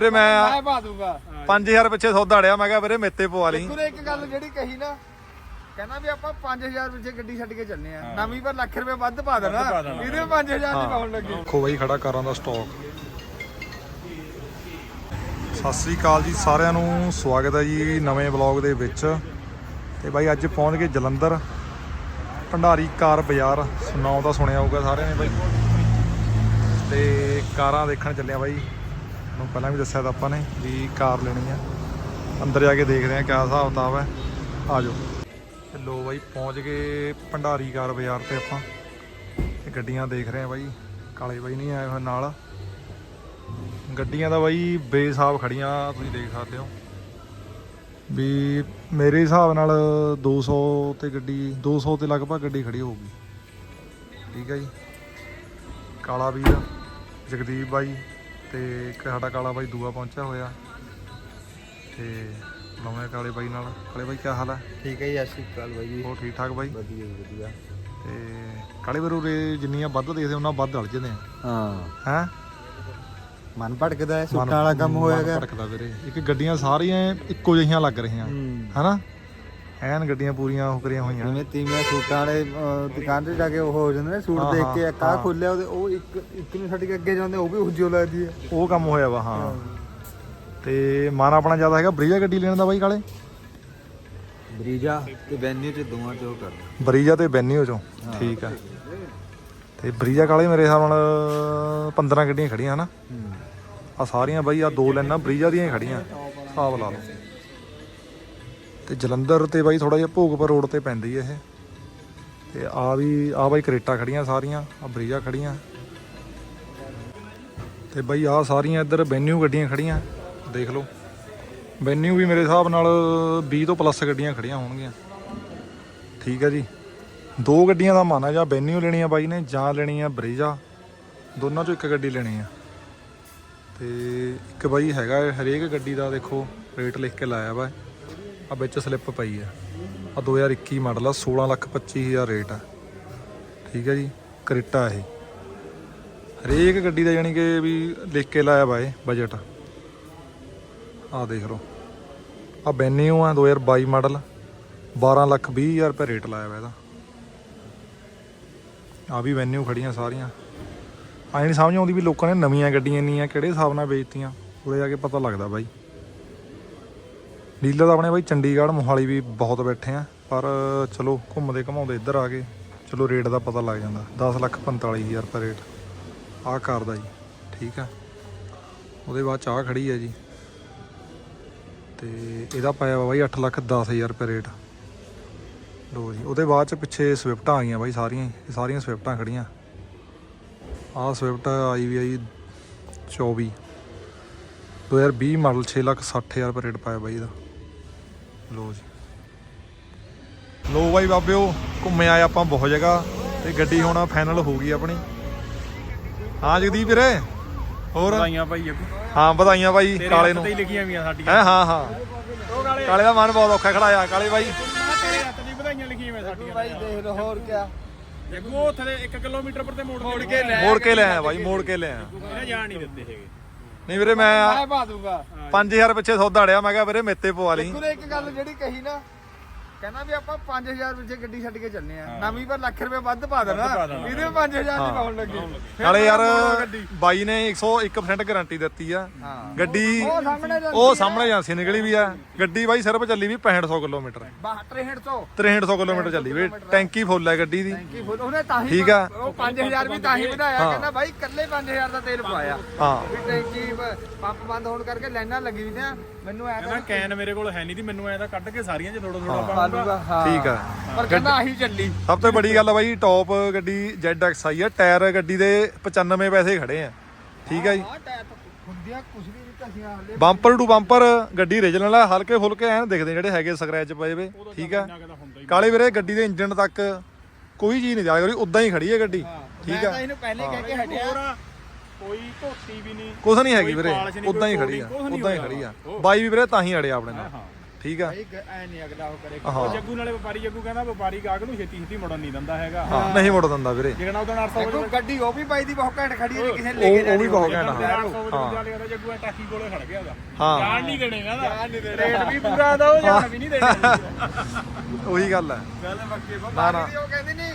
ਵੀਰੇ ਮੈਂ ਮੈਂ ਪਾ ਦੂੰਗਾ। 5000 ਪਿੱਛੇ ਸੌਦਾ ਅੜਿਆ ਮੈਂ ਕਿਹਾ ਵੀਰੇ ਮੇਤੇ ਪਵਾ ਲਈ। ਕੁਰੇ ਇੱਕ ਗੱਲ ਜਿਹੜੀ ਕਹੀ ਨਾ ਕਹਿੰਦਾ ਵੀ ਆਪਾਂ 5000 ਪਿੱਛੇ ਗੱਡੀ ਛੱਡ ਕੇ ਚੱਲੇ ਆ। ਨਵੀਂ ਪਰ ਲੱਖ ਰੁਪਏ ਵੱਧ ਪਾ ਦੇਣਾ। ਇਹਦੇ 5000 ਦੀ ਪਾਉਣ ਲੱਗੇ। ਦੇਖੋ ਬਾਈ ਖੜਾ ਕਾਰਾਂ ਦਾ ਸਟਾਕ ਸਤਿ ਸ੍ਰੀ ਅਕਾਲ ਜੀ ਸਾਰਿਆਂ ਨੂੰ। ਸਵਾਗਤ ਹੈ ਜੀ ਨਵੇਂ ਵਲੌਗ ਦੇ ਵਿੱਚ। ਤੇ ਬਾਈ ਅੱਜ ਪਹੁੰਚ ਗਏ ਜਲੰਧਰ। ਭੰਡਾਰੀ ਕਾਰ ਬਾਜ਼ਾਰ। ਨਾਮ ਤਾਂ ਸੁਣਿਆ ਹੋਊਗਾ ਸਾਰਿਆਂ ਨੇ ਬਾਈ। ਤੇ ਕਾਰਾਂ ਦੇਖਣ ਚੱਲੇ ਆ ਬਾਈ। ਨੂੰ ਪਹਿਲਾਂ ਵੀ ਦੱਸਿਆ ਤਾਂ ਆਪਾਂ ਨੇ ਵੀ ਕਾਰ ਲੈਣੀ ਆ। ਅੰਦਰ ਜਾ ਕੇ ਦੇਖਦੇ ਆ ਕਿਆ ਹਿਸਾਬ ਕਿਤਾਬ ਹੈ। ਆ ਜਾਓ। ਤੇ ਲੋ ਬਾਈ, ਪਹੁੰਚ ਗਏ ਭੰਡਾਰੀ ਕਾਰ ਬਾਜ਼ਾਰ ਤੇ ਆਪਾਂ। ਤੇ ਗੱਡੀਆਂ ਦੇਖ ਰਹੇ ਆ ਬਾਈ। ਕਾਲੇ ਬਾਈ ਨਹੀਂ ਆਏ ਹੋਏ ਨਾਲ। ਗੱਡੀਆਂ ਦਾ ਬਾਈ ਬੇਸਾਬ ਖੜੀਆਂ, ਤੁਸੀਂ ਦੇਖ ਸਕਦੇ ਹੋ। ਵੀ ਮੇਰੇ ਹਿਸਾਬ ਨਾਲ 200 ਤੇ ਗੱਡੀ 200 ਤੇ ਲਗਭਗ ਗੱਡੀ ਖੜੀ ਹੋਊਗੀ। ਠੀਕ ਹੈ ਜੀ। ਕਾਲਾ ਵੀਰ, ਜਗਦੀਪ ਬਾਈ। ਤੇ ਸਾਡਾ ਕਾਲਾ ਬਾਈ ਦੂਆ ਪਹੁੰਚਿਆ ਹੋਇਆ। ਤੇ ਲਾਉਣੇ ਕਾਲੇ ਬਾਈ ਨਾਲ। ਕਾਲੇ ਬਾਈ ਕੀ ਹਾਲ ਹੈ ਠੀਕ ਹੈ ਜੀ ਸਤਿ ਸ਼੍ਰੀ ਅਕਾਲ ਬਾਈ ਜੀ। ਹੋਰ ਠੀਕ ਠਾਕ ਬਾਈ? ਵਧੀਆ ਜੀ ਵਧੀਆ। ਤੇ ਕਾਲੇ ਵੀਰ ਉਰੇ ਜਿੰਨੀਆਂ ਵੱਧ ਦੇਖਦੇ ਉਹਨਾਂ ਵੱਧ ਅੜ ਜਾਂਦੇ ਆ। ਹਾਂ। ਹੈ? ਮਨ ਭਟਕਦਾ ਹੈ ਸੁੱਟਾਂ ਵਾਲਾ ਕੰਮ ਹੋਇਆਗਾ ਭੜਕਦਾ ਵੀਰੇ। ਇੱਕ ਗੱਡੀਆਂ ਸਾਰੀਆਂ ਇੱਕੋ ਜਿਹੀਆਂ ਲੱਗ ਰਹੀਆਂ। ਹਨਾ? ਐਨ ਗੱਡੀਆਂ ਪੂਰੀਆਂ ਉਹ ਕਰੀਆਂ ਹੋਈਆਂ। ਜਿਵੇਂ ਤੀਵੀਆਂ ਸੂਟਾਂ ਵਾਲੇ ਦੁਕਾਨ ਤੇ ਜਾ ਕੇ ਉਹ ਹੋ ਜਾਂਦੇ ਨੇ ਸੂਟ ਦੇਖ ਕੇ ਇੱਕ ਆ। ਖੋਲਿਆ ਉਹ ਇੱਕ ਇੱਕ ਨੂੰ ਛੱਡ ਕੇ ਅੱਗੇ ਜਾਂਦੇ ਉਹ ਵੀ ਉੱਜੋ ਲੱਗਦੀ ਹੈ। ਉਹ ਕੰਮ ਹੋਇਆ ਵਾ ਹਾਂ। ਤੇ ਮਨ ਆਪਣਾ ਜ਼ਿਆਦਾ ਹੈਗਾ ਬਰੀਜਾ ਗੱਡੀ ਲੈਣ ਦਾ ਬਾਈ ਕਾਲੇ? ਬਰੀਜਾ ਤੇ ਵੈਨਿਊ ਚ ਦੋਵਾਂ ਚੋਂ ਕਰ ਬਰੀਜਾ ਤੇ ਬੈਨੀਓ ਚੋਂ ਠੀਕ ਆ। ਤੇ ਬਰੀਜਾ ਕਾਲੇ ਮੇਰੇ ਹਿਸਾਬ ਨਾਲ 15 ਗੱਡੀਆਂ ਖੜੀਆਂ ਹਨਾ? ਆ ਸਾਰੀਆਂ ਬਾਈ ਆ ਦੋ ਲੈਣਾ ਬਰੀਜਾ ਦੀਆਂ ਹੀ ਖੜੀਆਂ ਹਿਸਾਬ ਲਾ ਲਓ। ਤੇ ਜਲੰਧਰ ਤੇ ਬਾਈ ਥੋੜਾ ਜਿਹਾ ਭੋਗਪੁਰ ਰੋਡ ਤੇ ਪੈਂਦੀ ਇਹ। ਤੇ ਆ ਵੀ, ਆ ਬਾਈ ਕਰੇਟਾ ਖੜੀਆਂ ਸਾਰੀਆਂ, ਆ ਬਰੀਜਾ ਖੜੀਆਂ ਤੇ ਬਾਈ ਆ ਸਾਰੀਆਂ ਇੱਧਰ ਵੈਨਿਊ ਗੱਡੀਆਂ ਖੜੀਆਂ ਦੇਖ ਲਓ। ਵੈਨਿਊ ਵੀ ਮੇਰੇ ਹਿਸਾਬ ਨਾਲ 20 ਤੋਂ ਪਲੱਸ ਗੱਡੀਆਂ ਖੜੀਆਂ ਹੋਣਗੀਆਂ। ਠੀਕ ਹੈ ਜੀ। ਦੋ ਗੱਡੀਆਂ ਦਾ ਮਨ ਹੈ ਜਾਂ ਵੈਨਿਊ ਲੈਣੀ ਆ ਬਾਈ ਨੇ ਜਾਂ ਲੈਣੀ ਆ ਬਰੀਜਾ ਦੋਨਾਂ ਚੋਂ ਇੱਕ ਗੱਡੀ ਲੈਣੀ ਆ। ਤੇ ਇੱਕ ਬਾਈ ਹੈਗਾ ਹਰੇਕ ਗੱਡੀ ਦਾ ਦੇਖੋ, ਰੇਟ ਲਿਖ ਕੇ ਲਾਇਆ ਵਾ। ਆ ਵਿੱਚ ਸਲਿੱਪ ਪਈ ਆ। ਆ 2021 ਮਾਡਲ ਆ 16 ਲੱਖ 25000 ਰੇਟ ਆ। ਠੀਕ ਹੈ ਜੀ, ਕ੍ਰਿਟਾ ਇਹ। ਹਰੇਕ ਗੱਡੀ ਦਾ ਯਾਨੀ ਕਿ ਵੀ ਲਿਖ ਕੇ ਲਾਇਆ ਵਾ ਇਹ ਬਜਟ ਆ ਦੇਖ ਲਓ। ਆ ਬੈਨਿਊ ਆ 2022 ਮਾਡਲ 12 ਲੱਖ 20000 ਰੁਪਏ ਰੇਟ ਲਾਇਆ ਵਾ ਇਹਦਾ। ਆ ਵੀ ਵੈਨਿਊ ਖੜੀਆਂ ਸਾਰੀਆਂ। ਆਈ ਨਹੀਂ ਸਮਝ ਆਉਂਦੀ ਵੀ ਲੋਕਾਂ ਨੇ ਨਵੀਆਂ ਗੱਡੀਆਂ ਇੰਨੀਆਂ ਕਿਹੜੇ ਹਿਸਾਬ ਨਾਲ ਵੇਚਤੀਆਂ, ਉਹਦੇ ਜਾ ਕੇ ਪਤਾ ਲੱਗਦਾ ਬਾਈ। ਡੀਲਰ ਤਾਂ ਆਪਣੇ ਬਾਈ ਚੰਡੀਗੜ੍ਹ, ਮੋਹਾਲੀ ਵੀ ਬਹੁਤ ਬੈਠੇ ਆ। ਪਰ ਚਲੋ, ਘੁੰਮਦੇ ਘਮਾਉਂਦੇ ਇੱਧਰ ਆ ਗਏ। ਚਲੋ ਰੇਟ ਦਾ ਪਤਾ ਲੱਗ ਜਾਂਦਾ। 10 ਲੱਖ 45000 ਰੁਪਏ ਰੇਟ ਆਹ ਕਾਰ ਦਾ ਜੀ, ਠੀਕ ਆ। ਉਹਦੇ ਬਾਅਦ ਚਾਹ ਖੜੀ ਹੈ ਜੀ। ਤੇ ਇਹਦਾ ਪਾਇਆ ਵਾ ਬਾਈ 8 ਲੱਖ 10000 ਰੁਪਏ ਰੇਟ ਲੋ ਜੀ, ਉਹਦੇ ਬਾਅਦ ਚ ਪਿੱਛੇ ਸਵਿਫਟਾਂ ਆ ਗਈਆਂ ਬਾਈ ਸਾਰੀਆਂ ਇਹ ਸਾਰੀਆਂ ਸਵਿਫਟਾਂ ਖੜੀਆਂ। ਆਹ ਸਵਿਫਟ ਆਈ ਵੀ ਆਈ 24 2020 ਮਾਡਲ 6 ਲੱਖ 60000 ਰੁਪਏ ਰੇਟ ਪਾਇਆ ਬਾਈ ਇਹਦਾ। ਲੋ ਜੀ। ਲੋ ਬਾਈ ਬਾਬਿਓ ਘੁੰਮੇ ਆਏ ਆਪਾਂ ਬਹੁਤ ਜਗ੍ਹਾ ਤੇ ਗੱਡੀ ਹੁਣ ਫਾਈਨਲ ਹੋ ਗਈ ਆਪਣੀ। ਹਾਂ ਜਗਦੀਪ ਵੀਰੇ ਹੋਰ? ਵਧਾਈਆਂ ਭਾਈ ਅੱਗੋਂ। ਹਾਂ ਵਧਾਈਆਂ ਤੇਰੇ ਕਾਲੇ ਹੱਥ ਨੂੰ। ਤੇ ਹੀ ਲਿਖੀਆਂ ਵੀਆਂ ਸਾਡੀਆਂ। ਹੈ ਹਾਂ ਹਾਂ। ਕਾਲੇ। ਦਾ ਮਨ ਬਹੁਤ ਔਖਾ ਖੜਾਇਆ ਕਾਲੇ ਬਾਈ। ਤੇਰੇ ਹੱਥ ਦੀ ਵਧਾਈਆਂ ਲਿਖੀਆਂ ਵੀਆਂ ਸਾਡੀਆਂ। ਬਾਈ ਦੇਖ ਲਓ ਹੋਰ ਕਿਆ। ਅੱਗੋਂ ਉੱਥੇ ਦੇ 1 ਕਿਲੋਮੀਟਰ ਪਰ ਤੇ ਮੋੜ ਮੋੜ ਕੇ ਲੈ ਮੋੜ ਕੇ ਲੈ ਆਇਆ ਬਾਈ ਮੋੜ ਕੇ ਲੈ ਆਇਆ। ਇਹਨੇ ਜਾਣ ਨਹੀਂ ਦਿੱਤੇ ਹੈਗੇ। ਨਹੀਂ ਵੀਰੇ ਮੈਂ ਮੈਂ ਪਾ ਦੂੰਗਾ। 5000 ਪਿੱਛੇ ਸੌਦਾ ਅੜਿਆ, ਮੈਂ ਕਿਹਾ ਵੀਰੇ ਮੇਤੇ ਪਵਾ ਲਈ। ਇੱਕ ਗੱਲ ਜਿਹੜੀ ਕਹੀ ਨਾ ਕਹਿੰਦਾ ਵੀ ਆਪਾਂ 5000 ਪਿੱਛੇ ਗੱਡੀ ਛੱਡ ਕੇ ਚੱਲੇ ਆ। ਨਵੀਂ ਪਰ ਲੱਖ ਰੁਪਏ ਵੱਧ ਪਾ ਦੇਣਾ। ਇਹਦੇ 5000 ਦੀ ਪਾਉਣ ਲੱਗੇ। ਨਾਲੇ ਯਾਰ। ਬਾਈ ਨੇ 101% ਗਾਰੰਟੀ ਦਿੱਤੀ ਆ। ਗੱਡੀ ਉਹ ਸਾਹਮਣੇ ਜਾਂਦੀ ਉਹ ਸਾਹਮਣੇ ਜਾਂਸੀ ਨਿਕਲੀ ਵੀ ਆ। ਗੱਡੀ ਬਾਈ ਸਿਰਫ ਚੱਲੀ ਵੀ 6500 ਕਿਲੋਮੀਟਰ। 6200 6300 ਕਿਲੋਮੀਟਰ ਚੱਲੀ ਵੀ। ਟੈਂਕੀ ਫੁੱਲ ਹੈ ਗੱਡੀ ਦੀ। ਕੀ ਬੋਲ ਉਹਨੇ ਤਾਂ ਹੀ ਠੀਕ ਆ। ਉਹ 5000 ਵੀ ਤਾਂ ਹੀ ਵਧਾਇਆ। ਕਹਿੰਦਾ ਬਾਈ ਕੱਲੇ 5000 ਦਾ ਤੇਲ ਪਵਾਇਆ। ਹਾਂ। ਵੀ ਟੈਂਕੀ ਪੰਪ ਬੰਦ ਹੋਣ ਕਰਕੇ ਲਾਈਨਾਂ ਲੱਗੀ ਵੀ ਨੇ ਮੈਨੂੰ ਐ ਕਹਿੰਦਾ ਕੈਨ ਮੇਰੇ ਕੋਲ ਹੈ ਨਹੀਂ ਦੀ। ਮੈਨੂੰ ਐ ਤਾਂ ਕੱਢ ਕੇ ਸਾਰੀਆਂ 'ਚ ਥੋੜਾ ਥੋੜਾ ਪਾ ਲੂਗਾ ਹਾਂ। ਠੀਕ ਆ। ਪਰ ਕਹਿੰਦਾ ਆਹੀ ਚੱਲੀ। ਸਭ ਤੋਂ ਬੜੀ ਗੱਲ ਆ ਬਾਈ ਟੌਪ ਗੱਡੀ ZX ਆਈ ਆ। ਟਾਇਰ ਗੱਡੀ ਦੇ 95 ਪੈਸੇ ਖੜੇ ਆ। ਠੀਕ ਆ ਜੀ। ਆ ਟਾਇਰ ਹੁੰਦੀਆਂ ਕੁਝ ਵੀ ਨਹੀਂ ਕਸੀਆਂ ਹਲੇ ਬੰਪਰ ਟੂ ਬੰਪਰ ਗੱਡੀ ਰੀਜਨਲ ਆ। ਹਲਕੇ ਫੁਲਕੇ ਐਨ ਦਿਖਦੇ ਜਿਹੜੇ ਹੈਗੇ ਸਕ੍ਰੈਚ ਪਏ ਵੇ। ਠੀਕ ਆ। ਕਾਲੇ ਵੀਰੇ ਗੱਡੀ ਦੇ ਇੰਜਨ ਤੱਕ ਕੋਈ ਚੀਜ਼ ਨਹੀਂ ਜਾ ਰਹੀ ਉਦਾਂ ਹੀ ਖੜੀ ਹੈ ਗੱਡੀ। ਠੀਕ ਮੈਂ ਆ। ਤਾਂ ਇਹਨੂੰ ਪਹਿਲੇ ਹੀ ਕਹਿ ਕੇ ਹਟਿਆ। ਹੋਰ ਆ, ਕੋਈ ਧੋਤੀ ਵੀ ਨਹੀਂ। ਕੁਛ ਨਹੀਂ ਹੈਗੀ ਵੀਰੇ। ਉਦਾਂ ਹੀ ਖੜੀ ਆ। ਉਦਾਂ ਹੀ। ਖੜੀ ਆ। ਬਾਈ ਵੀ ਵੀਰੇ ਤਾਂ ਹੀ ਅੜਿਆ ਆਪਣੇ ਨਾਲ। ਹਾਂ। ਠੀਕ ਆ? ਭਾਈ ਐ ਨਹੀਂ ਅਗਲਾ ਉਹ ਕਰੇ। ਹਾਂ। ਜੱਗੂ ਨਾਲੇ ਵਪਾਰੀ ਜੱਗੂ ਕਹਿੰਦਾ ਵਪਾਰੀ ਗਾਹਕ ਨੂੰ ਛੇਤੀ ਛੇਤੀ ਮੁੜਨ ਨਹੀਂ ਦਿੰਦਾ ਹੈਗਾ। ਹਾਂ ਨਹੀਂ ਮੁੜ ਦਿੰਦਾ ਵੀਰੇ। ਜਿਹੜਾ ਉਹਦਾ 800 ਦੇਖੋ ਗੱਡੀ ਉਹ ਵੀ ਬਾਈ ਦੀ ਬਹੁਤ ਘੈਂਟ ਖੜੀ ਹੈ ਜੇ ਕਿਸੇ ਨੇ ਲੈ ਉਹ ਕੇ ਉਹ ਜਾਣੀ ਵੀ ਬਹੁਤ। ਘੈਂਟ ਹਾਂ 800 ਵਜੇ ਵਾਲੇ ਕਹਿੰਦਾ ਜੱਗੂ ਐ ਟਾਕੀ ਕੋਲੇ ਖੜ ਗਿਆ ਉਹਦਾ। ਹਾਂ। ਜਾਣ ਨਹੀਂ ਦੇਣੇ ਕਹਿੰਦਾ ਜਾਣ ਨਹੀਂ ਦੇਣੇ। ਰੇਟ ਵੀ ਪੂਰਾ ਦਾ ਉਹ ਜਾਣ ਵੀ ਨਹੀਂ ਦੇਣੇ। ਉਹੀ ਗੱਲ ਹੈ। ਗੱਲ ਬੱਕੇ ਨਾ, ਨਾ। ਬਾਬਾ ਉਹ ਕਹਿੰਦੀ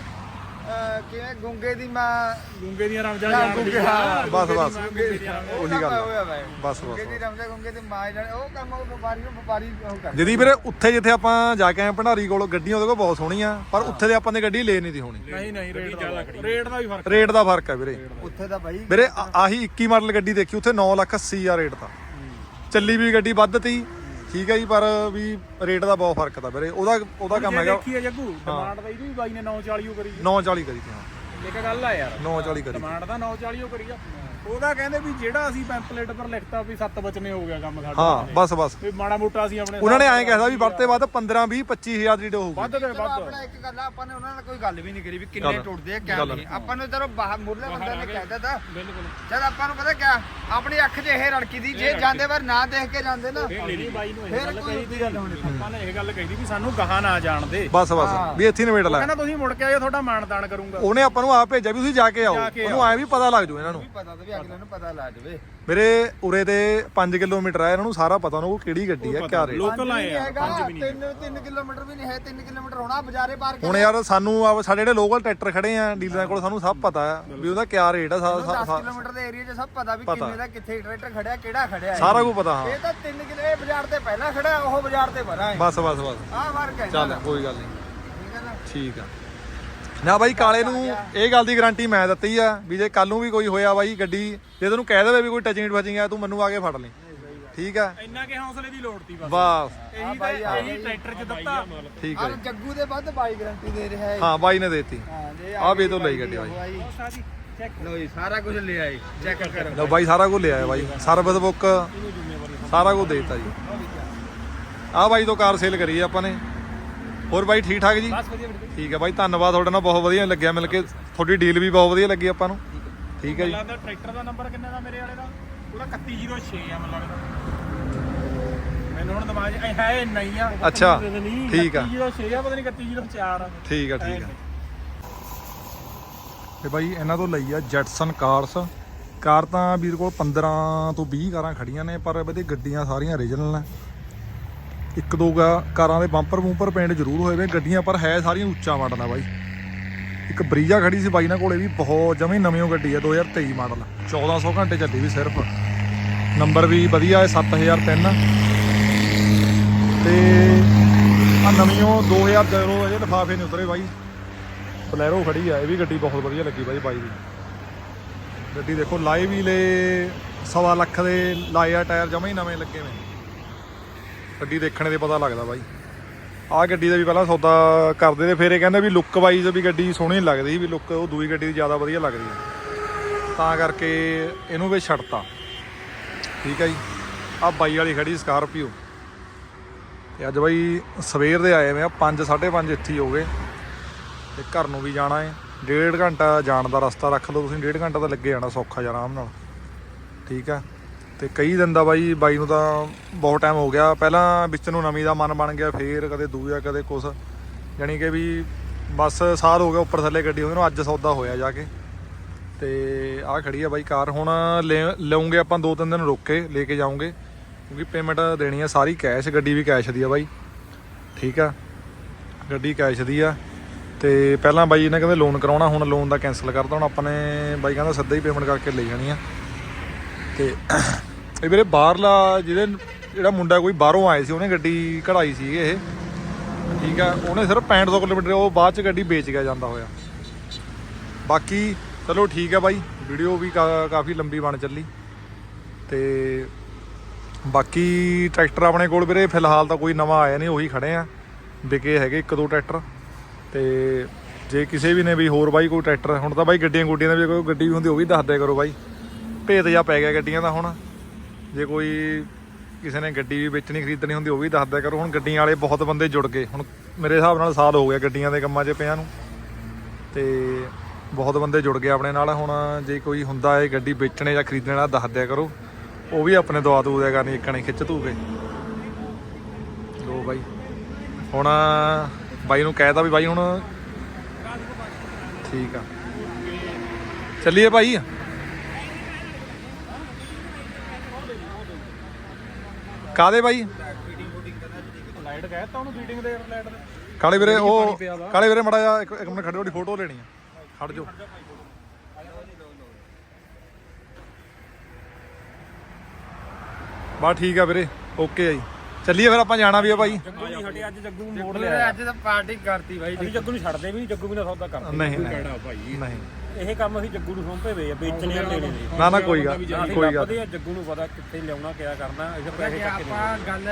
ਕਿਵੇਂ? ਗੁੰਗੇ ਦੀ ਮਾਂ। ਗੁੰਗੇ ਦੀਆਂ ਰਮਜਾਂ ਜਾਣ ਗੁੰਗੇ, ਹਾਂ, ਬਸ ਬਸ ਦੀ ਉਹੀ ਗੱਲ ਇਹ। ਬਸ, ਬਸ, ਗੁੰਗੇ ਦੀ ਰਮਜਾ ਗੁੰਗੇ ਦੀ ਮਾਂ ਜਾਣੇ ਉਹ ਕੰਮ ਉਹ ਵਪਾਰੀ ਨੂੰ ਵਪਾਰੀ ਉਹ ਕਰ। ਜਦੀ ਵੀਰੇ ਉੱਥੇ ਜਿੱਥੇ ਆਪਾਂ ਜਾ ਕੇ ਆਏ ਭੰਡਾਰੀ ਕੋਲ ਗੱਡੀਆਂ ਉਹਦੇ ਕੋਲ ਬਹੁਤ ਸੋਹਣੀਆਂ ਪਰ ਉੱਥੇ ਦੇ ਆਪਾਂ ਨੇ ਗੱਡੀ ਲੈ ਨਹੀਂ ਦੀ ਹੋਣੀ। ਨਹੀਂ ਨਹੀਂ ਰੇਟ ਦਾ ਰੇਟ ਦਾ ਵੀ ਫ਼ਰਕ ਰੇਟ ਦਾ ਫ਼ਰਕ ਹੈ ਵੀਰੇ। ਉੱਥੇ ਤਾਂ ਬਾਈ ਵੀਰੇ ਆ- ਆਹੀ 21 ਮਾਡਲ ਗੱਡੀ ਦੇਖੀ ਉੱਥੇ 9 ਲੱਖ 80 ਆ ਰੇਟ ਤਾਂ ਚੱਲੀ ਵੀ ਗੱਡੀ ਵੱਧ ਤੀ ਠੀਕ ਹੈ ਜੀ ਪਰ ਵੀ ਰੇਟ ਦਾ ਬਹੁਤ ਫ਼ਰਕ ਤਾਂ ਵੀਰੇ ਉਹਦਾ ਉਹਦਾ ਕੰਮ ਹੈਗਾ। ਦੇਖੀ ਹੈ। ਜੱਗੂ ਡਿਮਾਂਡ ਦਾ ਇਹਦੀ ਵੀ ਬਾਈ ਨੇ 940 ਉਹ ਕਰੀ 940 ਕਰੀ ਤੀ ਹਾਂ। ਇੱਕ ਗੱਲ ਆ ਯਾਰ 940 ਕਰੀ ਡਿਮਾਂਡ ਦਾ 940 ਉਹ ਕਰੀ ਆ। ਉਹਦਾ ਕਹਿੰਦੇ ਵੀ ਜਿਹੜਾ ਅਸੀਂ ਪੈਂਪਲੇਟ ਪਰ ਲਿਖਤਾ ਵੀ 7 ਬਚਨੇ ਹੋ ਗਿਆ ਕੰਮ ਸਾਡਾ ਹਾਂ ਬਸ ਬਸ। ਵੀ ਮਾੜਾ ਮੋਟਾ ਅਸੀਂ ਆਪਣੇ ਉਹਨਾਂ ਨੇ ਐਂ ਕਹਿਦਾ ਵੀ ਵੱਧ ਤੇ ਵੱਧ 15 20 25000 ਦੀ ਹੋਊਗੀ। ਵੱਧ ਤੇ ਚਲੋ ਵੱਧ। ਆਪਣਾ ਇੱਕ ਗੱਲ ਆ ਆਪਾਂ ਨੇ ਉਹਨਾਂ ਨਾਲ ਕੋਈ ਗੱਲ ਵੀ ਨਹੀਂ ਕਰੀ ਵੀ ਕਿੰਨੇ ਟੁੱਟਦੇ ਆ ਕਿਆ ਨਹੀਂ। ਆਪਾਂ ਨੂੰ ਚਲੋ ਬਾਹਰ ਮੁਰਲੇ ਬੰਦੇ ਨੇ ਕਹਿ ਦਿੱਤਾ ਬਿਲਕੁਲ। ਜਦ ਆਪਾਂ ਨੂੰ ਪਤਾ ਕਿਆ ਆਪਣੀ ਅੱਖ 'ਚ ਇਹ ਰੜਕੀ ਦੀ ਜੇ ਜਾਂਦੇ ਵਾਰ ਨਾ ਦੇਖ ਕੇ ਜਾਂਦੇ ਨਾ। ਨਹੀਂ ਬਾਈ ਨੂੰ ਇਹ ਫਿਰ ਗੱਲ ਕਹੀ ਉੱਡੀ ਗੱਲ ਹੋਣੀ। ਆਪਾਂ ਨੇ ਇਹ ਗੱਲ ਕਹੀ ਸੀ ਵੀ ਸਾਨੂੰ ਗਾਹਾਂ ਨਾ ਜਾਣ ਦੇ। ਬਸ ਬਸ। ਵੀ ਇੱਥੇ ਨਵੇੜ ਲੈ। ਕਹਿੰਦਾ ਤੁਸੀਂ ਮੁੜ ਕੇ ਆਇਓ ਤੁਹਾਡਾ ਮਾਨਦਾਨ ਕਰੂੰਗਾ। ਉਹਨੇ ਆਪਾਂ ਨੂੰ ਆਪ ਭੇਜਿਆ ਵੀ ਤੁਸੀਂ ਜਾ ਕੇ ਆਓ। ਉਹਨੂੰ ਐ ਵੀ ਪਤਾ ਲੱਗ ਜੂ ਇਹਨਾਂ ਨੂੰ। ਵੀ ਪਤਾ ਤਾਂ ਵੀ ਅਗਲੇ ਨੂੰ ਪਤਾ ਲੱਗ ਜਾਵੇ। ਮੇਰੇ ਉਰੇ ਤੇ 5 ਕਿਲੋਮੀਟਰ ਆ ਇਹਨਾਂ ਨੂੰ ਸਾਰਾ ਪਤਾ ਉਹਨੂੰ ਕਿਹੜੀ ਗੱਡੀ ਹੈ ਕਿਆ ਰੇਟ ਲੋਕਲ ਆਏ ਆ ਪੰਜ ਵੀ ਨਹੀਂ 3 3 ਕਿਲੋਮੀਟਰ ਵੀ ਨਹੀਂ ਹੈ 3 ਕਿਲੋਮੀਟਰ ਹੋਣਾ ਬਾਜ਼ਾਰੇ ਪਾਰ ਹੁਣ ਯਾਰ ਸਾਨੂੰ ਆ ਸਾਡੇ ਜਿਹੜੇ ਲੋਕਲ ਟਰੈਕਟਰ ਖੜੇ ਆ ਡੀਲਰਾਂ ਕੋਲ ਸਾਨੂੰ ਸਭ ਪਤਾ ਆ ਵੀ ਉਹਦਾ ਕਿਆ ਰੇਟ ਆ ਸਾ- ਸਾ- 10 ਕਿਲੋਮੀਟਰ ਦੇ ਏਰੀਆ 'ਚ ਸਭ ਪਤਾ ਵੀ ਕਿੰਨੇ ਦਾ ਕਿੱਥੇ ਟਰੈਕਟਰ ਖੜਿਆ ਕਿਹੜਾ ਖੜਿਆ। ਸਾਰਾ ਕੁਝ ਪਤਾ ਹਾਂ। ਇਹ ਤਾਂ 3 ਕਿਲੋ ਇਹ ਬਾਜ਼ਾਰ ਤੇ ਪਹਿਲਾਂ ਖੜਾ ਉਹ ਬਾਜ਼ਾਰ ਤੇ ਭਰਾ ਹੈ। ਬਸ ਬਸ ਬਸ। ਆਹ ਫ਼ਰਕ ਹੈ ਚੱਲ ਕੋਈ ਗੱਲ ਨਹੀਂ। ਠੀਕ ਹੈ ਨਾ। ਠੀਕ ਆ। ਨਾ ਬਾਈ ਕਾਲੇ ਨੂੰ ਇਹ ਗੱਲ ਦੀ ਗਾਰੰਟੀ ਮੈਂ ਦਿੱਤੀ ਆ ਵੀ ਜੇ ਕੱਲ ਨੂੰ ਵੀ ਕੋਈ ਹੋਇਆ ਬਾਈ ਗੱਡੀ ਜੇ ਤੈਨੂੰ ਕਹਿ ਦੇਵੇ ਵੀ ਕੋਈ ਟਚਿੰਗ ਫਚਿੰਗ ਆ ਤੂੰ ਮੈਨੂੰ ਆ ਕੇ ਫੜ ਲਈ ਠੀਕ ਆ? ਇੰਨਾ ਕਿ ਹੌਸਲੇ ਦੀ ਲੋੜ ਤੀ ਬਸ। ਬਸ ਇਹੀ ਤਾਂ ਇਹੀ ਟਰੈਕਟਰ ਚ ਦਿੱਤਾ। ਠੀਕ ਆ ਜੱਗੂ ਦੇ ਵੱਧ ਬਾਈ ਗਾਰੰਟੀ ਦੇ ਰਿਹਾ ਹੈ ਹਾਂ ਬਾਈ ਨੇ ਦੇਤੀ। ਹਾਂ ਜੇ ਆਹ ਵੀ ਤੋਂ ਲਈ ਗੱਡੀ ਬਾਈ। ਲੋ ਜੀ ਸਾਰਾ ਕੁਝ ਲੈ ਆਏ ਚੈੱਕ ਕਰੋ। ਲਓ ਬਾਈ ਸਾਰਾ ਕੁਝ ਲਿਆਇਆ ਬਾਈ। ਸਰਵਿਸ ਬੁੱਕ ਸਾਰਾ ਕੁਝ ਦੇਤਾ ਜੀ। ਆਹ ਬਾਈ ਤੋਂ ਕਾਰ ਸੇਲ ਕਰੀ ਆ ਆਪਾਂ ਨੇ। ਹੋਰ ਬਾਈ ਠੀਕ ਠਾਕ ਜੀ? ਬਸ ਵਧੀਆ ਵੀਰੇ ਠੀਕ ਹੈ ਬਾਈ ਧੰਨਵਾਦ ਤੁਹਾਡੇ ਨਾਲ ਬਹੁਤ ਵਧੀਆ ਲੱਗਿਆ ਮਿਲ ਕੇ। ਤੁਹਾਡੀ ਡੀਲ ਵੀ ਬਹੁਤ ਵਧੀਆ ਲੱਗੀ ਆਪਾਂ ਨੂੰ। ਠੀਕ ਹੈ। ਜੀ। ਲੱਗਦਾ ਟਰੈਕਟਰ ਦਾ ਨੰਬਰ ਕਿੰਨੇ ਦਾ ਮੇਰੇ ਵਾਲੇ ਦਾ? ਉਹਦਾ 3106 ਆ ਮੈਨੂੰ ਲੱਗਦਾ। ਮੈਨੂੰ ਹੁਣ ਦਿਮਾਗ 'ਚ ਇਹ ਹੈ ਇੰਨਾ ਹੀ ਆ। ਅੱਛਾ, ਨਹੀਂ, ਠੀਕ ਆ। 3106 ਆ ਪਤਾ ਨਹੀਂ 3104 ਆ। ਠੀਕ ਆ ਠੀਕ ਆ। ਤੇ ਬਾਈ ਇਹਨਾਂ ਤੋਂ ਲਈ ਆ ਜੈਟਸਨ ਕਾਰਸ ਕਾਰ ਤਾਂ ਵੀਰ ਕੋਲ 15 ਤੋਂ 20 ਕਾਰਾਂ ਖੜੀਆਂ ਨੇ ਪਰ ਇਹਦੇ ਗੱਡੀਆਂ ਸਾਰੀਆਂ ਓਰੀਜਨਲ ਨੇ। ਇੱਕ ਦੋ ਗਾ- ਕਾਰਾਂ ਦੇ ਬੰਪਰ ਬੂੰਪਰ ਪੇਂਟ ਜ਼ਰੂਰ ਹੋਏ ਵੇ ਗੱਡੀਆਂ ਪਰ ਹੈ ਸਾਰੀਆਂ ਉੱਚਾ ਮਾਡਲ ਆ ਬਾਈ। ਇੱਕ ਬਰੀਜਾ ਖੜੀ ਸੀ ਬਾਈ ਨਾਲ ਕੋਲੇ ਵੀ, ਬਹੁਤ ਜਮੇ ਨਵੀਂ ਗੱਡੀ ਆ 2023 ਮਾਡਲ। 1400 ਘੰਟੇ ਚੱਲੀ ਵੀ ਸਿਰਫ। ਨੰਬਰ ਵੀ ਵਧੀਆ ਹੈ 7003 ਤੇ ਆ ਨਵੀਂ ਉਹ 2000 ਜਰੋ ਅਜੇ ਲਿਫਾਫੇ ਨਹੀਂ ਉਤਰੇ ਬਾਈ। ਬਲੈਰੋ ਖੜੀ ਆ, ਇਹ ਵੀ ਗੱਡੀ ਬਹੁਤ ਵਧੀਆ ਲੱਗੀ ਬਾਈ ਬਾਈ ਦੀ। ਗੱਡੀ ਦੇਖੋ ਲਾਈ ਵੀ ਲੈ ਸਵਾ ਲੱਖ ਦੇ ਲਾਏ ਆ ਟਾਇਰ ਜਮਾ ਹੀ ਨਵੇਂ ਲੱਗੇ ਨੇ। ਗੱਡੀ ਦੇਖਣ ਦੇ ਪਤਾ ਲੱਗਦਾ ਬਾਈ। ਆਹ ਗੱਡੀ ਦਾ ਵੀ ਪਹਿਲਾਂ ਸੌਦਾ ਕਰਦੇ ਤੇ ਫਿਰ ਇਹ ਕਹਿੰਦੇ ਵੀ ਲੁੱਕ ਵਾਈਜ਼ ਵੀ ਗੱਡੀ ਸੋਹਣੀ ਲੱਗਦੀ, ਵੀ ਲੁੱਕ ਉਹ ਦੂਈ ਗੱਡੀ ਦੀ ਜ਼ਿਆਦਾ ਵਧੀਆ ਲੱਗਦੀ ਹੈ ਤਾਂ ਕਰਕੇ ਇਹਨੂੰ ਵੀ ਛੱਡਤਾ। ਠੀਕ ਹੈ ਜੀ। ਆਹ ਬਾਈ ਵਾਲੀ ਖੜੀ ਸਕਾਰਪੀਓ ਤੇ ਅੱਜ ਬਾਈ ਸਵੇਰ ਦੇ ਆਏ ਵੇ ਆ 5 5:30 ਇੱਥੇ ਹੋ ਗਏ। ਤੇ ਘਰ ਨੂੰ ਵੀ ਜਾਣਾ ਹੈ ਡੇਢ ਘੰਟਾ ਜਾਣ ਦਾ ਰਸਤਾ ਰੱਖ ਲਓ ਤੁਸੀਂ, ਡੇਢ ਘੰਟਾ ਤਾਂ ਲੱਗੇ ਜਾਣਾ ਸੌਖਾ ਜਿਹਾ ਆਰਾਮ ਨਾਲ। ਠੀਕ ਆ। ਤੇ ਕਈ ਦਿਨ ਦਾ ਬਾਈ ਬਾਈ ਨੂੰ ਤਾਂ ਬਹੁਤ ਟਾਈਮ ਹੋ ਗਿਆ। ਪਹਿਲਾਂ ਵਿੱਚ ਨੂੰ ਨਵੀਂ ਦਾ ਮਨ ਬਣ ਗਿਆ, ਫੇਰ ਕਦੇ ਦੂਜਾ, ਕਦੇ ਕੁਛ। ਯਾਨੀ ਕਿ ਵੀ ਬਸ ਸਾਲ ਹੋ ਗਿਆ, ਉੱਪਰ ਥੱਲੇ ਗੱਡੀ ਹੋਈ ਨੂੰ ਅੱਜ ਸੌਦਾ ਹੋਇਆ ਜਾ ਕੇ। ਤੇ ਆਹ ਖੜੀ ਆ ਬਾਈ ਕਾਰ। ਹੁਣ ਲੈ- ਲਵਾਂਗੇ ਆਪਾਂ ਦੋ ਤਿੰਨ ਦਿਨ ਰੁਕ ਕੇ ਲੈ ਕੇ ਜਾਵਾਂਗੇ ਕਿਉਂਕਿ ਪੇਮੈਂਟ ਦੇਣੀ ਆ, ਸਾਰੀ ਕੈਸ਼ ਗੱਡੀ ਵੀ ਕੈਸ਼ ਦੀ ਆ ਬਾਈ। ਠੀਕ ਆ? ਗੱਡੀ ਕੈਸ਼ ਦੀ ਆ। ਤੇ ਪਹਿਲਾਂ ਬਾਈ ਨੇ ਕਹਿੰਦੇ ਲੋਨ ਕਰਾਉਣਾ, ਹੁਣ ਲੋਨ ਦਾ ਕੈਨਸਲ ਕਰਤਾ। ਹੁਣ ਆਪਾਂ ਨੇ ਬਾਈ ਕਹਿੰਦਾ ਸਿੱਧਾ ਹੀ ਪੇਮੈਂਟ ਕਰਕੇ ਲੈ ਜਾਣੀ ਆ। ਤੇ ਇਹ ਵੀਰੇ ਬਾਹਰਲਾ ਜਿਹਦੇ ਜਿਹੜਾ ਮੁੰਡਾ ਕੋਈ ਬਾਹਰੋਂ ਆਏ ਸੀ, ਉਹਨੇ ਗੱਡੀ ਕਢਾਈ ਸੀ ਇਹ। ਠੀਕ ਆ, ਉਹਨੇ ਸਿਰਫ 6500 ਕਿਲੋਮੀਟਰ, ਉਹ ਬਾਅਦ ਚ ਗੱਡੀ ਵੇਚ ਗਿਆ, ਜਾਂਦਾ ਹੋਇਆ। ਬਾਕੀ ਚਲੋ ਠੀਕ ਆ ਬਾਈ, ਵੀਡੀਓ ਵੀ ਕਾ- ਕਾਫੀ ਲੰਬੀ ਬਣ ਚੱਲੀ। ਤੇ ਬਾਕੀ ਟਰੈਕਟਰ ਆਪਣੇ ਕੋਲ ਵੀਰੇ, ਫਿਲਹਾਲ ਤਾਂ ਕੋਈ ਨਵਾਂ ਆਇਆ ਨਹੀਂ, ਉਹੀ ਖੜੇ ਆ। ਵਿਕੇ ਹੈਗੇ ਇੱਕ ਦੋ ਟਰੈਕਟਰ। ਤੇ ਜੇ ਕਿਸੇ ਵੀ ਨੇ ਵੀ ਹੋਰ ਬਾਈ ਕੋਈ ਟਰੈਕਟਰ, ਹੁਣ ਤਾਂ ਬਾਈ ਗੱਡੀਆਂ ਗੁੱਡੀਆਂ ਦਾ ਵੀ ਕੋਈ ਗੱਡੀ ਵੀ ਹੁੰਦੀ, ਉਹ ਵੀ ਦੱਸ ਦਿਆ ਕਰੋ ਬਾਈ। ਭੇਦ ਜਾ ਪੈ ਗਿਆ ਗੱਡੀਆਂ ਦਾ ਹੁਣ। ਜੇ ਕੋਈ ਕਿਸੇ ਨੇ ਗੱਡੀ ਵੀ ਵੇਚਣੀ, ਖਰੀਦਣੀ ਹੁੰਦੀ, ਉਹ ਵੀ ਦੱਸ ਕਰੋ। ਹੁਣ ਗੱਡੀਆਂ ਵਾਲੇ ਬਹੁਤ ਬੰਦੇ ਜੁੜ ਗਏ। ਹੁਣ ਮੇਰੇ ਹਿਸਾਬ ਨਾਲ ਸਾਲ ਹੋ ਗਿਆ ਗੱਡੀਆਂ ਦੇ ਕੰਮਾਂ 'ਚ ਪਿਆਂ ਨੂੰ। ਤੇ ਬਹੁਤ ਬੰਦੇ ਜੁੜ ਗਏ ਆਪਣੇ ਨਾਲ। ਹੁਣ ਜੇ ਕੋਈ ਹੁੰਦਾ ਹੈ ਗੱਡੀ ਵੇਚਣੇ ਜਾਂ ਖਰੀਦਣੇ ਵਾਲਾ, ਦੱਸ ਦਿਆ ਕਰੋ। ਉਹ ਵੀ ਆਪਣੇ ਦਵਾ ਦੂ ਦਿਆ ਕਰਨੀ ਇੱਕਣੇ ਖਿੱਚ ਧੂ ਕੇ। ਲੋ ਬਾਈ। ਹੁਣ ਬਾਈ ਨੂੰ ਕਹਿਤਾ ਵੀ ਬਾਈ ਹੁਣ ਠੀਕ ਆ। ਚੱਲੀਏ ਭਾਈ। ਕਾਦੇ ਬਾਈ? ਲਾਈਟ ਕਹਿਤਾ ਉਹਨੂੰ ਫੀਡਿੰਗ ਦੇ ਲਾਈਟ ਦੇ ਕਾਲੇ ਵੀਰੇ ਉਹ ਕਾਲੇ ਵੀਰੇ ਮੜਾ ਜਾ ਇੱਕ ਇੱਕ ਮਿੰਟ ਖੜੋ ਦੀ ਫੋਟੋ ਲੈਣੀ ਆ। ਖੜ ਜਾਓ। ਬਾ ਠੀਕ ਆ ਵੀਰੇ ਓਕੇ ਆ ਜੀ। ਚੱਲੀਏ ਫਿਰ ਆਪਾਂ ਜਾਣਾ ਵੀ ਆ ਭਾਈ। ਜੱਗੂ ਨਹੀਂ ਹਟੇ ਅੱਜ ਜੱਗੂ ਨੂੰ ਮੋੜ ਉਹਨੇ ਅੱਜ ਤਾਂ ਪਾਰਟੀ ਕਰਤੀ ਬਾਈ ਅਸੀਂ ਜੱਗੂ ਨੂੰ ਛੱਡਦੇ ਵੀ ਨਹੀਂ ਜੱਗੂ ਵੀ ਨਾ ਸੌਦਾ ਕਰਦੇ ਨਹੀਂ, ਨਹੀਂ। ਇਹ ਕੰਮ ਅਸੀਂ ਜੱਗੂ ਨੂੰ ਸੌਂਪੇ ਵੇ ਆ ਵੇਚਣੇ ਆ ਲੈਣੇ ਨੇ। ਨਾ ਨਾ ਕੋਈ ਗੱਲ ਅਸੀਂ ਕੋਈ ਗੱਲ ਲੱਭਦੇ ਆ ਜੱਗੂ ਨੂੰ ਪਤਾ ਕਿੱਥੇ ਲਿਆਉਣਾ ਕਿਆ ਕਰਨਾ ਅਸੀਂ ਪੈਸੇ ਚੱਕੇ ਨੇ ਆਪਾਂ ਗੱਲ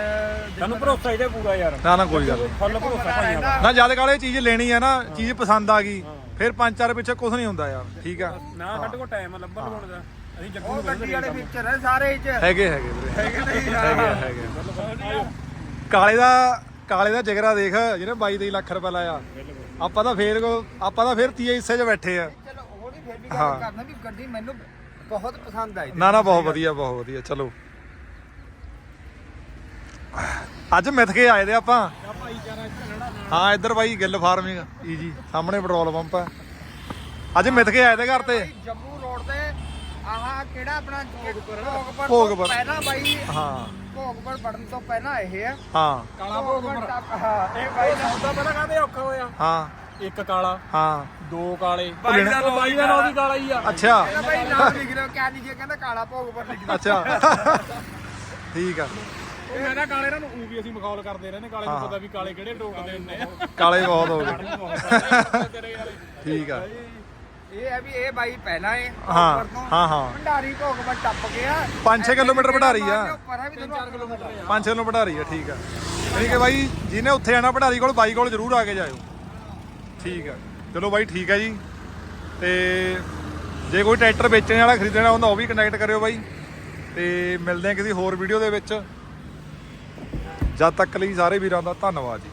ਸਾਨੂੰ ਭਰੋਸਾ ਇਹਦੇ ਪੂਰਾ ਯਾਰ। ਨਾ ਨਾ ਕੋਈ ਗੱਲ ਫੁੱਲ ਭਰੋਸਾ ਭਾਈਆਂ ਦਾ ਨਾ ਜਦ ਕਾਲੇ ਚੀਜ਼ ਲੈਣੀ ਆ ਨਾ ਚੀਜ਼ ਪਸੰਦ ਆ ਗਈ ਫਿਰ ਪੰਜ ਚਾਰ ਪਿੱਛੇ ਕੁਝ ਨਹੀਂ ਹੁੰਦਾ ਯਾਰ ਠੀਕ ਆ। ਨਾ ਸਾਡੇ ਕੋਲ ਟਾਈਮ ਲੱਭਣ ਹੋਣ ਦਾ। ਅਸੀਂ ਜੱਗੂ ਨੂੰ ਗੱਡੀ ਵਾਲੇ ਫੀਚਰ ਹੈ ਸਾਰੇ ਚ। ਹੈਗੇ ਹੈਗੇ ਵੀਰੇ। ਹੈਗੇ ਨਹੀਂ ਹੈਗੇ ਹੈਗੇ। ਕਾਲੇ ਦਾ ਕਾਲੇ ਦਾ ਜਿਗਰਾ ਦੇਖ ਜਿਹਨੇ 22 23 ਲੱਖ ਰੁਪਏ ਲਾਇਆ। ਆਪਾਂ ਤਾਂ ਫੇਰ ਕੋ- ਆਪਾਂ ਤਾਂ ਫੇਰ 30 ਹਿੱਸੇ 'ਚ ਬੈਠੇ ਆ। ਚਲੋ ਫਿਰ ਵੀ ਹਾਂ। ਗੱਲ ਕਰਨਾ ਵੀ ਗੱਡੀ ਮੈਨੂੰ ਬਹੁਤ ਪਸੰਦ ਆਈ। ਨਾ ਨਾ ਬਹੁਤ ਵਧੀਆ ਬਹੁਤ ਵਧੀਆ ਚਲੋ। ਅੱਜ ਮਿੱਥ ਕੇ ਆਏ ਦੇ ਆਪਾਂ। ਹਾਂ ਇੱਧਰ ਬਾਈ ਗਿੱਲ ਫਾਰਮਿੰਗ ਈਜੀ ਸਾਹਮਣੇ ਪੈਟਰੋਲ ਪੰਪ ਹੈ ਅੱਜ ਮਿੱਥ ਕੇ ਆਏ ਦੇ ਘਰ ਤੇ। ਜੰਮੂ ਰੋਡ ਤੇ ਆਹ ਕਿਹੜਾ ਆਪਣਾ ਭੋਗਪੁਰ ਭੋਗਪੁਰ। ਪਹਿਲਾਂ ਬਾਈ ਹਾਂ। ਭੋਗਪੁਰ ਪੜਨ ਤੋਂ ਪਹਿਲਾਂ ਇਹ ਆ। ਹਾਂ। ਕਾਲਾ ਭੋਗਪੁਰ। ਹਾਂ ਇਹ ਬਾਈ ਦਾ ਪਹਿਲਾਂ ਕਾਹਦੇ ਔਖਾ ਹੋਇਆ। ਹਾਂ। ਇੱਕ ਕਾਲਾ ਹਾਂ। ਦੋ ਕਾਲੇ। ਬਾਈ ਦਾ ਉਹ ਬਾਈ ਦਾ ਨਾਂ ਵੀ ਕਾਲਾ ਹੀ ਆ। ਅੱਛਾ। ਬਾਈ ਨਾਮ ਲਿਖ ਲਿਓ ਕਿਆ ਲਿਖਿਆ ਕਹਿੰਦਾ ਕਾਲਾ ਭੋਗਪੁਰ ਲਿਖ ਦਿਓ। ਅੱਛਾ। ਠੀਕ ਆ। ਉਹ ਮੈਂ ਨਾ ਕਾਲੇ ਨੂੰ ਊਂ ਵੀ ਅਸੀਂ ਮਖੌਲ ਕਰਦੇ ਰਹਿੰਦੇ ਕਾਲੇ ਨੂੰ ਪਤਾ ਵੀ ਕਾਲੇ ਕਿਹੜੇ ਟੋਕਦੇ ਹੁੰਦੇ ਆ। ਕਾਲੇ ਬਹੁਤ ਹੋ ਗਏ। ਤੇਰੇ ਯਾਰ ਠੀਕ ਆ। ਇਹ ਹੈ ਵੀ ਇਹ ਬਾਈ ਪਹਿਲਾਂ ਹੈ ਹਾਂ ਹਾਂ ਹਾਂ। ਭੰਡਾਰੀ ਭੋਗਪੁਰ ਟੱਪ ਗਿਆ। 5-6 ਕਿਲੋਮੀਟਰ ਭੰਡਾਰੀ ਆ। ਪਰ ਵੀ ਤੁਹਾਨੂੰ 4 ਕਿਲੋਮੀਟਰ 5 ਕਿਲੋ ਭੰਡਾਰੀ ਆ ਠੀਕ ਆ। ਯਾਨੀ ਕਿ ਬਾਈ ਜਿਹਨੇ ਉੱਥੇ ਆਣਾ ਭੰਡਾਰੀ ਕੋਲ ਬਾਈ ਕੋਲ ਜ਼ਰੂਰ ਆ ਕੇ ਜਾਇਓ। ਠੀਕ ਆ। ਚਲੋ ਬਾਈ ਠੀਕ ਆ ਜੀ। ਤੇ ਜੇ ਕੋਈ ਟਰੈਕਟਰ ਵੇਚਣ ਵਾਲਾ ਖਰੀਦਣਾ ਹੁੰਦਾ ਉਹ ਵੀ ਕੰਟੈਕਟ ਕਰਿਓ ਬਾਈ। ਤੇ ਮਿਲਦੇ ਆ ਕਿਸੇ ਹੋਰ ਵੀਡੀਓ ਦੇ ਵਿੱਚ। ਜਦ ਤੱਕ ਲਈ ਸਾਰੇ ਵੀਰਾਂ ਦਾ ਧੰਨਵਾਦ ਜੀ।